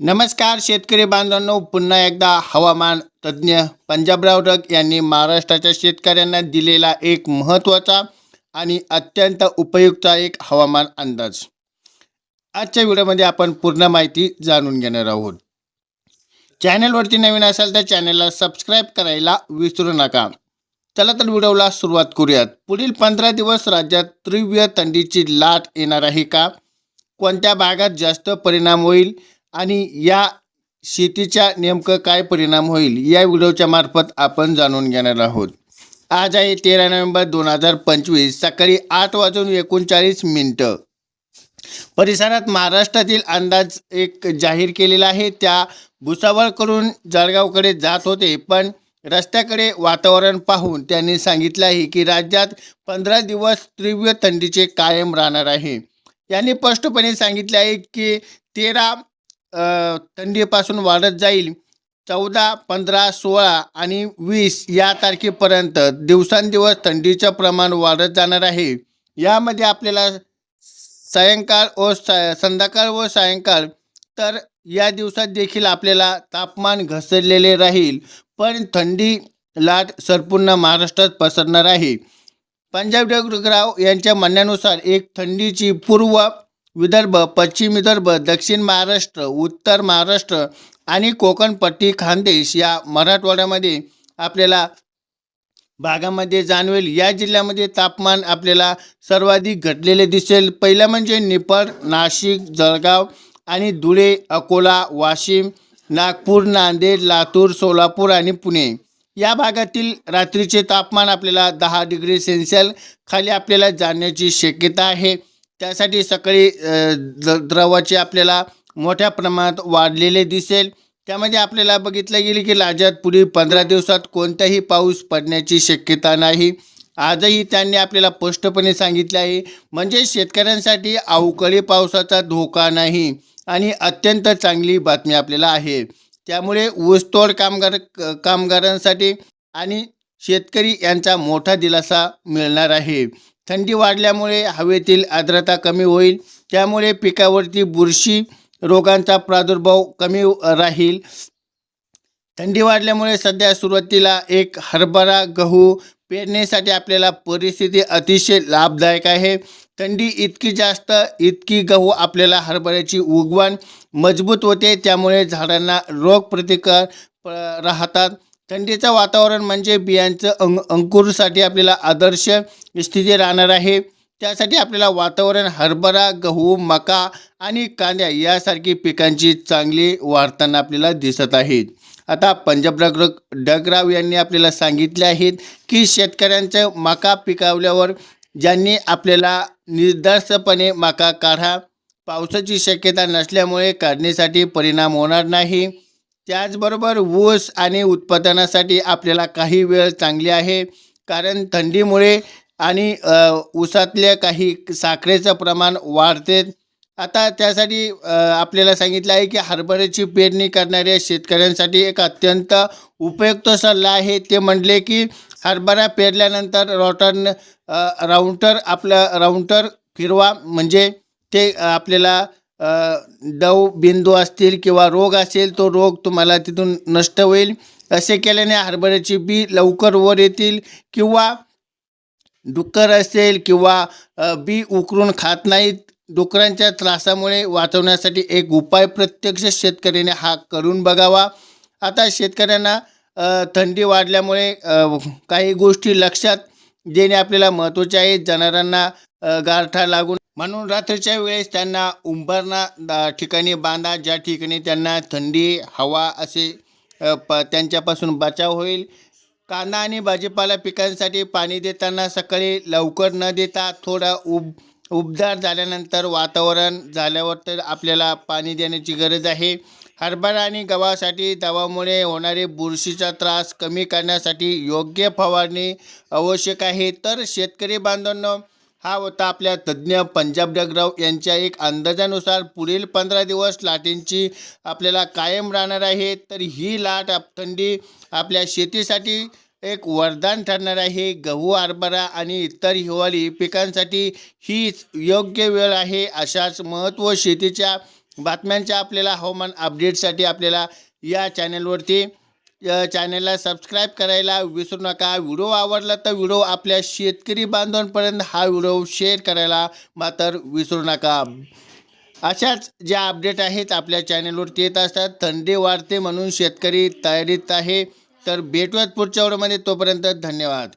नमस्कार शेतकरी बांधवांनो. पुन्हा एकदा हवामान तज्ज्ञ पंजाबराव रग यांनी महाराष्ट्राच्या शेतकऱ्यांना दिलेला एक महत्त्वाचा आणि अत्यंत उपयुक्त एक हवामान अंदाज. आजच्या व्हिडिओमध्ये आपण पूर्ण माहिती जाणून घेणार आहोत. चॅनलवरती नवीन असाल तर चॅनलला सबस्क्राईब करायला विसरू नका. चला तर व्हिडिओला सुरुवात करूयात. पुढील पंधरा दिवस राज्यात तीव्र थंडीची लाट येणार आहे का? कोणत्या भागात जास्त परिणाम होईल? आणि या शेतीच्या नेमकं काय परिणाम होईल या व्हिडिओच्या मार्फत आपण जाणून घेणार आहोत. आज आहे तेरा नोव्हेंबर दोन हजार पंचवीस सकाळी आठ वाजून एकोणचाळीस मिनटं. परिसरात महाराष्ट्रातील अंदाज एक जाहीर केलेला आहे त्या भुसावळकडून जळगावकडे जात होते पण रस्त्याकडे वातावरण पाहून त्यांनी सांगितलं आहे की राज्यात पंधरा दिवस तीव्र थंडीचे कायम राहणार आहे. यांनी स्पष्टपणे सांगितले आहे की तेरा थंडीपासून वाढत जाईल. चौदा पंधरा सोळा आणि वीस या तारखेपर्यंत दिवसांदिवस थंडीचं प्रमाण वाढत जाणार आहे. यामध्ये आपल्याला सायंकाळ व सा संध्याकाळ व सायंकाळ तर या दिवसात देखील आपल्याला तापमान घसरलेले राहील. पण थंडी लाट संपूर्ण महाराष्ट्रात पसरणार आहे. पंजाब डगराव यांच्या म्हणण्यानुसार एक थंडीची पूर्व विदर्भ पश्चिम विदर्भ दक्षिण महाराष्ट्र उत्तर महाराष्ट्र आणि कोकणपट्टी खानदेश या मराठवाड्यामध्ये आपल्याला भागामध्ये जाणवेल. या जिल्ह्यामध्ये तापमान आपल्याला सर्वाधिक घटलेले दिसेल. पहिलं म्हणजे निफाड नाशिक जळगाव आणि धुळे अकोला वाशिम नागपूर नांदेड लातूर सोलापूर आणि पुणे. या भागातील रात्रीचे तापमान आपल्याला दहा डिग्री सेल्सिअल खाली आपल्याला जाण्याची शक्यता आहे. त्यासाठी सकाळी अ, द द्रवाचे आपल्याला मोठ्या प्रमाणात वाढलेले दिसेल. त्यामध्ये आपल्याला बघितलं गेले की राज्यात पुढील पंधरा दिवसात कोणताही पाऊस पडण्याची शक्यता नाही. आजही त्यांनी आपल्याला स्पष्टपणे सांगितले आहे म्हणजे शेतकऱ्यांसाठी अवकाळी पावसाचा धोका नाही आणि अत्यंत चांगली बातमी आपल्याला आहे. त्यामुळे ऊसतोड कामगार क- कामगारांसाठी आणि शेतकरी यांचा मोठा दिलासा मिळणार आहे. थंडी वाढल्यामुळे हवेतील आर्द्रता कमी होईल. त्यामुळे पिकावरती बुरशी रोगांचा प्रादुर्भाव कमी राहील. थंडी वाढल्यामुळे सध्या सुरुवातीला एक हरभरा गहू पेरण्यासाठी आपल्याला परिस्थिती अतिशय लाभदायक आहे. थंडी इतकी जास्त इतकी गहू आपल्याला हरभऱ्याची उगवण मजबूत होते. त्यामुळे झाडांना रोगप्रतिकार प- राहतात. थंडीचं वातावरण म्हणजे बियांचं अंग अंकुरसाठी आपल्याला आदर्श स्थिती राहणार आहे. त्यासाठी आपल्याला वातावरण हरभरा गहू मका आणि कांद्या यासारखी पिकांची चांगली वाढताना आपल्याला दिसत आहेत. आता पंजाब डगराव यांनी आपल्याला सांगितले आहेत की शेतकऱ्यांचं मका पिकावल्यावर ज्यांनी आपल्याला निर्धास्तपणे मका काढा पावसाची शक्यता नसल्यामुळे काढणीसाठी परिणाम होणार नाही. त्याचबरोबर ऊस आणि उत्पादनासाठी आपल्याला काही वेळ चांगली आहे. कारण थंडीमुळे आणि ऊसातल्या काही साखरेचं प्रमाण वाढते. आता त्यासाठी आपल्याला सांगितलं आहे की हरभऱ्याची पेरणी करणाऱ्या शेतकऱ्यांसाठी एक अत्यंत उपयुक्त सल्ला आहे. ते म्हणले की हरभरा पेरल्यानंतर रॉटन राऊंटर आपलं राऊंटर फिरवा म्हणजे ते आपल्याला दव बिंदू असतील किंवा रोग असेल तो रोग तुम्हाला तिथून नष्ट होईल. असे केल्याने हरभऱ्याची बी लवकर वर येतील किंवा डुक्कर असेल किंवा बी उकरून खात नाहीत. डुकरांच्या त्रासामुळे वाचवण्यासाठी एक उपाय प्रत्यक्ष शेतकऱ्याने हा करून बघावा. आता शेतकऱ्यांना थंडी वाढल्यामुळे काही गोष्टी लक्षात देणे आपल्याला महत्त्वाचे आहे. जनावरांना गारठा लागून म्हणून रात्रीच्या वेळेस त्यांना उंबरणा दा- ठिकाणी बांधा ज्या ठिकाणी त्यांना थंडी हवा असे प त्यांच्यापासून बचाव होईल. कांदा आणि भाजीपाला पिकांसाठी पाणी देताना सकाळी लवकर न देता थोडा उब उबदार झाल्यानंतर वातावरण झाल्यावर तर आपल्याला पाणी देण्याची गरज आहे. हरभरा आणि गव्हासाठी दवामुळे होणारे बुरशीचा त्रास कमी करण्यासाठी योग्य फवारणी आवश्यक आहे. तर शेतकरी बांधवांनो हा होता आपल्या तज्ज्ञ पंजाब डगराव यांच्या एक अंदाजानुसार पुढील पंधरा दिवस लाटेंची आपल्याला कायम राहणार आहे. तर ही लाट आप थंडी आपल्या शेतीसाठी एक वरदान ठरणार आहे. गहू हरभरा आणि इतर हिवाळी पिकांसाठी हीच योग्य वेळ आहे. अशाच महत्त्व शेतीच्या बातम्यांच्या आपल्याला हवामान अपडेटसाठी आपल्याला या चॅनलवरती चॅनेलला सबस्क्राईब करायला विसरू नका. व्हिडिओ आवडला तर व्हिडिओ आपल्या शेतकरी बांधवांपर्यंत हा व्हिडिओ शेअर करायला मात्र विसरू नका. अशाच ज्या अपडेट आहेत आपल्या चॅनेलवरती येत असतात थंडी वाढते म्हणून शेतकरी तयारीत आहे. तर भेटूयात पुढच्या व्हिडिओमध्ये. तोपर्यंत धन्यवाद.